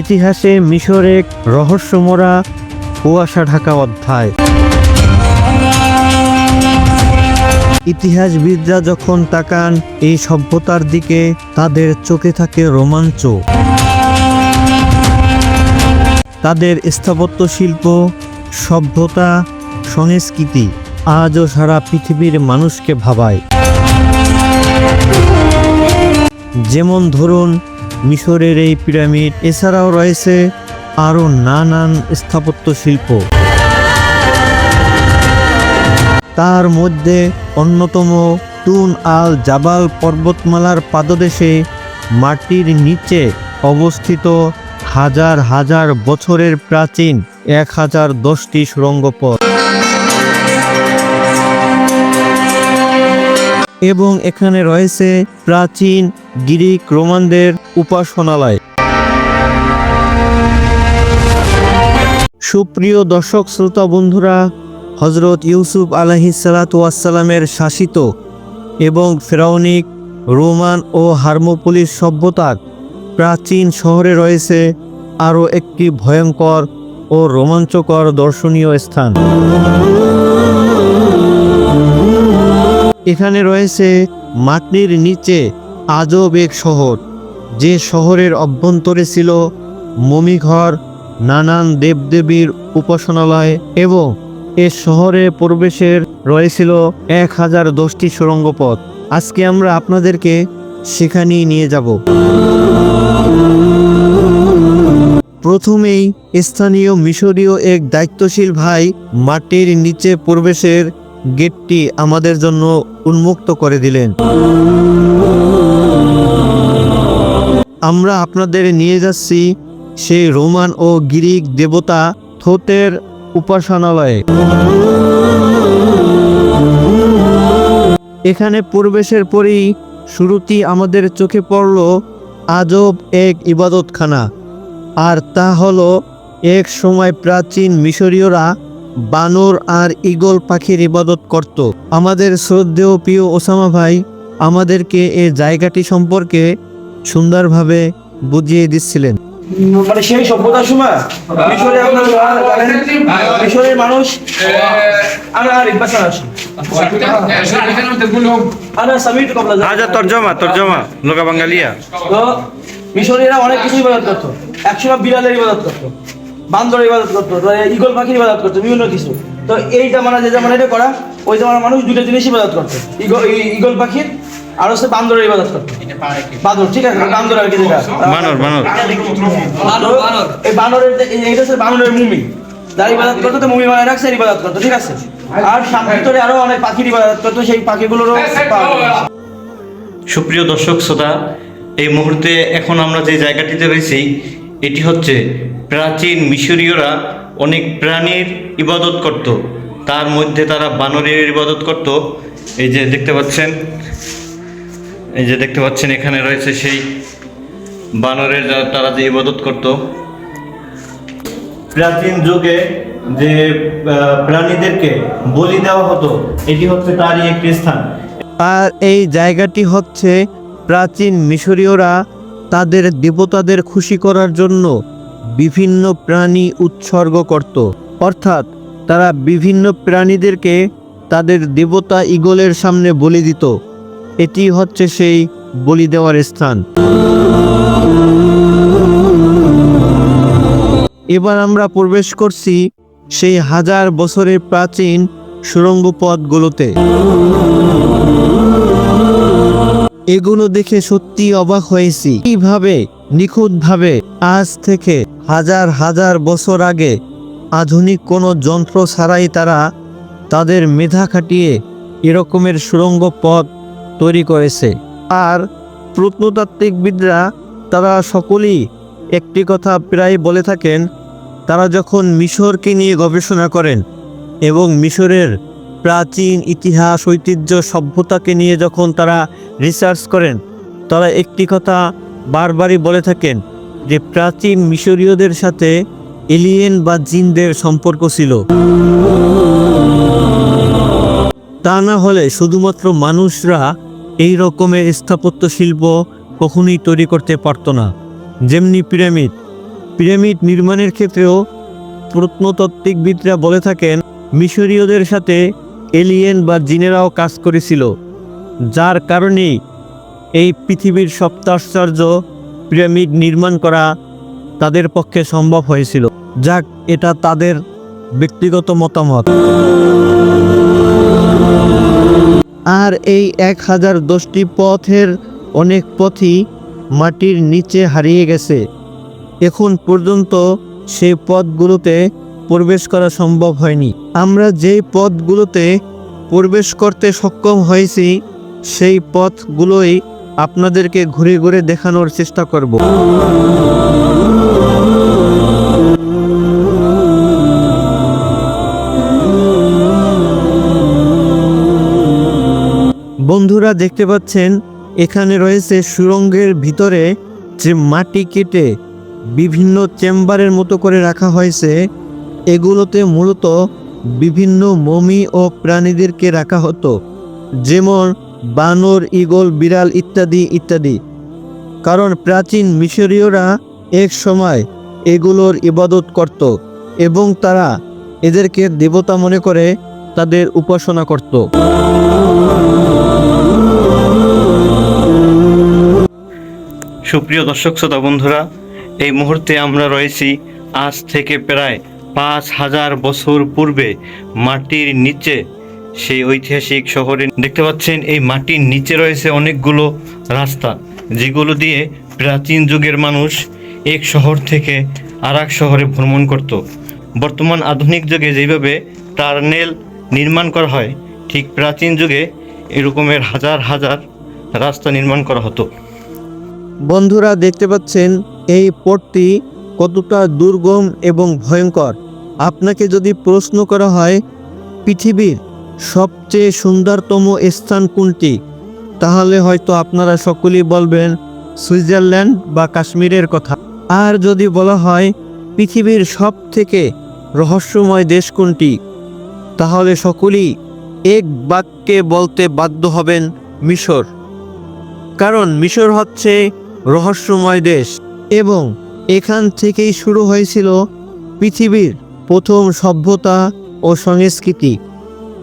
ইতিহাসে মিশর এক রহস্যমরা কুয়াশা ঢাকা অধ্যায়। ইতিহাসবিদরা যখন তাকান, এই সভ্যতার দিকে তাদের চোখে থাকে রোমাঞ্চ। তাদের স্থাপত্য শিল্প সভ্যতা, সংস্কৃতি আজও সারা পৃথিবীর মানুষকে ভাবায়। যেমন ধরুন মিশরের এই পিরামিড, এছাড়াও রয়েছে আরও নানান স্থাপত্য শিল্প। তার মধ্যে অন্যতম তুন আল জাবাল পর্বতমালার পাদদেশে মাটির নিচে অবস্থিত হাজার হাজার বছরের প্রাচীন এক হাজার দশটি সুড়ঙ্গ এবং এখানে রয়েছে প্রাচীন গ্রিক রোমানদের উপাসনালয়। সুপ্রিয় দর্শক, শ্রোতা বন্ধুরা হজরত ইউসুফ আলহিসালাতামের শাসিত এবং ফেরাউনিক, রোমান ও হার্মোপোলিস সভ্যতার প্রাচীন শহরে রয়েছে আরও একটি ভয়ঙ্কর ও রোমাঞ্চকর দর্শনীয় স্থান। এখানে রয়েছে মাটির নিচে আজব এক শহর, যে শহরের অভ্যন্তরে ছিল মমিঘর, নানান দেবদেবীর উপাসনালয় এবং এ শহরে প্রবেশের রয়েছিল এক হাজার দশটি সুড়ঙ্গ পথ আজকে আমরা আপনাদেরকে সেখানেই নিয়ে যাব। প্রথমেই স্থানীয় মিশরীয় এক দায়িত্বশীল ভাই মাটির নিচে প্রবেশের গেটটি আমাদের জন্য উন্মুক্ত করে দিলেন। আমরা আপনাদের নিয়ে যাচ্ছি সেই রোমান ও গ্রিক দেবতা থোতের উপাসনালয়ে। এখানে প্রবেশের পরেই শুরুতেই আমাদের চোখে পড়ল আজব এক ইবাদতখানা। আর তা হলো এক সময় প্রাচীন মিশরীয়রা বানর আর ঈগল পাখির ইবাদত করত। আমাদের শ্রদ্ধেয় প্রিয় ওসামা ভাই আমাদেরকে এই জায়গাটি সম্পর্কে সুন্দরভাবে বুঝিয়ে দিচ্ছিলেন। মানে সেই সভ্যতার সময় মিশরে আপনার মিশরের মানুষ আনা আনা সামিট কবলা তর্জমা তর্জমা লোকা বাঙ্গালিয়া তো মিশরীরা অনেক কিছু ইবাদত করতো। একসময় বিড়ালের ইবাদত করতো। বান্দরের ইবাদত করতো ইগল পাখির ইবাদত করতো বিভিন্ন কিছু। তো এই জামানা যে জামানা এটা করা ওই জামানার মানুষ দুটো জিনিস ইবাদত করতো। ইগল ইগল পাখির আর হচ্ছে বান্দরের ইবাদত করতো। বান্দর ঠিক আছে বান্দর আর কি যেটা। বানর বানর। এই বানরের এইটা হচ্ছে বানরের মুমি। যার ইবাদত করতো তো মুমি বানায় রাখছে ইবাদত করতো ঠিক আছে। আর ভিতরে আরও অনেক পাখির ইবাদত করতো সেই পাখিগুলোরও সুপ্রিয় দর্শক শ্রোতা এই মুহূর্তে এখন আমরা যে জায়গাটিতে রয়েছি এটি হচ্ছে প্রাচীন মিশরীয়রা অনেক প্রাণীর ইবাদত করত। তার মধ্যে তারা বানরের ইবাদত করত। এই যে দেখতে পাচ্ছেন, এই যে দেখতে পাচ্ছেন, এখানে রয়েছে সেই বানরের তারা যে ইবাদত করত। প্রাচীন যুগে যে প্রাণীদেরকে বলি দেওয়া হতো, এটি হচ্ছে তারই একটি স্থান। আর এই জায়গাটি হচ্ছে প্রাচীন মিশরীয়রা তাদের দেবতাদের খুশি করার জন্য বিভিন্ন প্রাণী উৎসর্গ করত। অর্থাৎ তারা বিভিন্ন প্রাণীদেরকে তাদের দেবতা ইগলের সামনে বলি দিত। এটি হচ্ছে সেই বলি দেওয়ার স্থান। এবার আমরা প্রবেশ করছি সেই হাজার বছরের প্রাচীন সুড়ঙ্গ পথগুলোতে। এগুলো দেখে সত্যি অবাক হয়েছি। কীভাবে, নিখুঁতভাবে আজ থেকে হাজার হাজার বছর আগে আধুনিক কোনো যন্ত্র ছাড়াই তারা তাদের মেধা খাটিয়ে এরকমের সুড়ঙ্গ পথ তৈরি করেছে। আর প্রত্নতাত্ত্বিকবিদরা তারা সকলেই একটি কথা প্রায় বলে থাকেন, তারা যখন মিশরকে নিয়ে গবেষণা করেন এবং মিশরের প্রাচীন ইতিহাস, ঐতিহ্য, সভ্যতাকে নিয়ে যখন তারা রিসার্চ করেন, তারা একটি কথা বারবারই বলে থাকেন যে প্রাচীন মিশরীয়দের সাথে এলিয়েন বা জিনদের সম্পর্ক ছিল। তা না হলে শুধুমাত্র মানুষরা এই রকমের স্থাপত্য শিল্প কখনোই তৈরি করতে পারতো না। যেমনি পিরামিড। পিরামিড নির্মাণের ক্ষেত্রেও প্রত্নতাত্ত্বিকবিদরা বলে থাকেন, মিশরীয়দের সাথে এলিয়েন বা জিনেরাও কাজ করেছিল, যার কারণেই এই পৃথিবীর সপ্তাশ্চর্য পিরামিড নির্মাণ করা তাদের পক্ষে সম্ভব হয়েছিল। যাক, এটা তাদের ব্যক্তিগত মতামত। আর এই এক হাজার দশটি পথের অনেক পথই মাটির নিচে হারিয়ে গেছে। এখন পর্যন্ত সেই পথগুলোতে প্রবেশ করা সম্ভব হয়নি। আমরা যেই পথগুলোতে প্রবেশ করতে সক্ষম হয়েছি, সেই পথগুলোই আপনাদেরকে ঘুরে ঘুরে দেখানোর চেষ্টা করব। বন্ধুরা দেখতে পাচ্ছেন, এখানে রয়েছে সুরঙ্গের ভিতরে যে মাটি কেটে বিভিন্ন চেম্বারের মতো করে রাখা হয়েছে। এগুলোতে মূলত বিভিন্ন মমি ও প্রাণীদেরকে রাখা হতো। যেমন বানর, ঈগল, বিড়াল ইত্যাদি ইত্যাদি। কারণ প্রাচীন মিশরীয়রা এক সময় এগুলোর ইবাদত করত এবং তারা এদেরকে দেবতা মনে করে তাদের উপাসনা করত। সুপ্রিয় দর্শক, শ্রোতা বন্ধুরা, এই মুহূর্তে আমরা রয়েছি আজ থেকে প্রায় পাঁচ হাজার বছর পূর্বে মাটির নিচে। সেই ঐতিহাসিক শহরে দেখতে পাচ্ছেন এই মাটির নিচে রয়েছে অনেকগুলো রাস্তা, যেগুলো দিয়ে প্রাচীন যুগের মানুষ এক শহর থেকে আর শহরে ভ্রমণ করত। বর্তমান আধুনিক যুগে যেভাবে টার্নেল নির্মাণ করা হয়, ঠিক প্রাচীন যুগে এরকমের হাজার হাজার রাস্তা নির্মাণ করা হতো। বন্ধুরা, দেখতে পাচ্ছেন এই পথটি কতটা দুর্গম এবং ভয়ঙ্কর। আপনাকে যদি প্রশ্ন করা হয়, পৃথিবীর সবচেয়ে সুন্দরতম স্থান কোনটি? তাহলে হয়তো আপনারা সকলেই বলবেন সুইজারল্যান্ড বা কাশ্মীরের কথা। আর যদি বলা হয় পৃথিবীর সব থেকে রহস্যময় দেশ কোনটি, তাহলে সকলেই এক বাক্যে বলতে বাধ্য হবেন মিশর। কারণ মিশর হচ্ছে রহস্যময় দেশ এবং এখান থেকেই শুরু হয়েছিল পৃথিবীর প্রথম সভ্যতা ও সংস্কৃতি।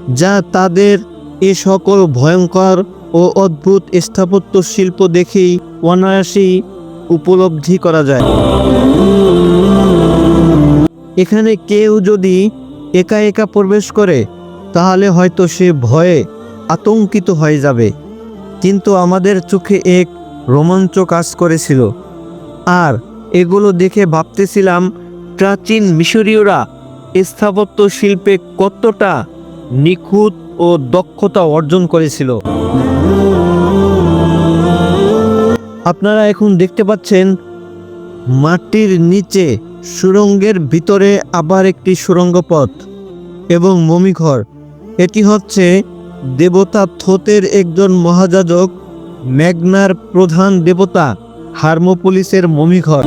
যা তাদের এ সকল ভয়ঙ্কর ও অদ্ভুত স্থাপত্য শিল্প দেখেই অনায়াসেই উপলব্ধি করা যায়। এখানে কেউ যদি একা একা প্রবেশ করে, তাহলে হয়তো সে ভয়ে আতঙ্কিত হয়ে যাবে। কিন্তু আমাদের চোখে এক রোমাঞ্চ কাজ করেছিল। আর এগুলো দেখে ভাবতেছিলাম, প্রাচীন মিশরীয়রা স্থাপত্য শিল্পে কতটা নিখুঁত ও দক্ষতা অর্জন করেছিল। আপনারা এখন দেখতে পাচ্ছেন, মাটির নিচে সুরঙ্গের ভিতরে আবার একটি সুরঙ্গ পথ এবং মমিঘর এটি হচ্ছে দেবতা থোতের একজন মহাযাজক ম্যাগনার প্রধান দেবতা, হার্মোপোলিসের মমিঘর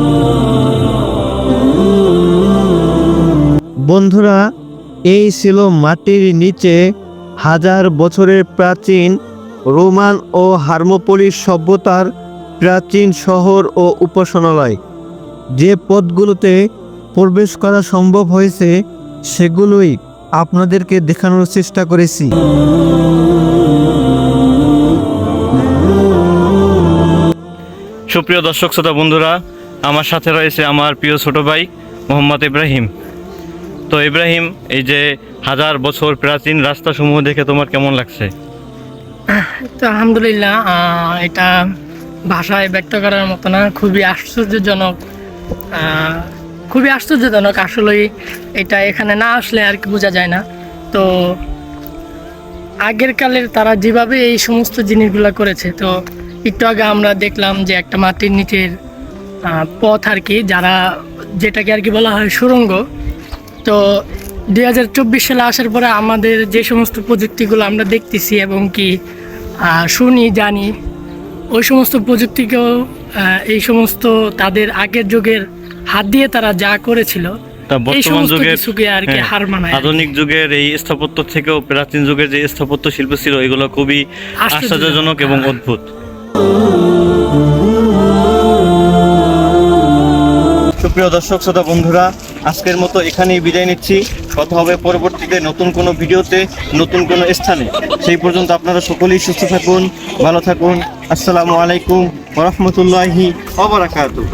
বন্ধুরা এই ছিল মাটির নিচে হাজার বছরের প্রাচীন রোমান ও হার্মোপোলিস সভ্যতার প্রাচীন শহর ও উপাসনালয়। যে পথগুলোতে প্রবেশ করা সম্ভব হয়েছে, সেগুলোই আপনাদেরকে দেখানোর চেষ্টা করেছি। সুপ্রিয় দর্শক, শ্রোতা বন্ধুরা, আমার সাথে রয়েছে আমার প্রিয় ছোট ভাই মোহাম্মদ ইব্রাহিম। তো ইব্রাহিম, এই যে হাজার বছর প্রাচীন রাস্তাসমূহ দেখে তোমার কেমন লাগছে? তো আলহামদুলিল্লাহ এটা ভাষায় ব্যক্ত করার মতো না, খুবই আশ্চর্যজনক খুবই আশ্চর্যজনক আসলেই এটা এখানে না আসলে আর কি বোঝা যায় না। তো আগের কালের তারা যেভাবে এই সমস্ত জিনিসগুলো করেছে, তো একটু আগে আমরা দেখলাম যে একটা মাটির নিচের পথ আর কি, যারা যেটাকে আর কি বলা হয় সুড়ঙ্গ তো দুই হাজার চব্বিশ সালে আসার পরে আমাদের যে সমস্ত প্রযুক্তিগুলো আমরা দেখতেছি এবং কি আহ, শুনি জানি ওই সমস্ত প্রযুক্তিকেও এই সমস্ত তাদের আগের যুগের হাত দিয়ে তারা যা করেছিল তা বর্তমান যুগের আর কি হ্যাঁ, হার আধুনিক যুগের এই স্থাপত্য থেকেও প্রাচীন যুগের যে স্থাপত্য শিল্প ছিল এগুলো খুবই আশ্চর্যজনক। আশ্চর্যজনক এবং অদ্ভুত। সুপ্রিয় দর্শক শ্রোতা বন্ধুরা আজকের মতো এখানেই বিদায় নিচ্ছি। কথা হবে পরবর্তীতে নতুন কোনো ভিডিওতে, নতুন কোনো স্থানে। সেই পর্যন্ত আপনারা সকলেই সুস্থ থাকুন, ভালো থাকুন। আসসালামু আলাইকুম রহমতুল্লাহি ওবরাকাতুহ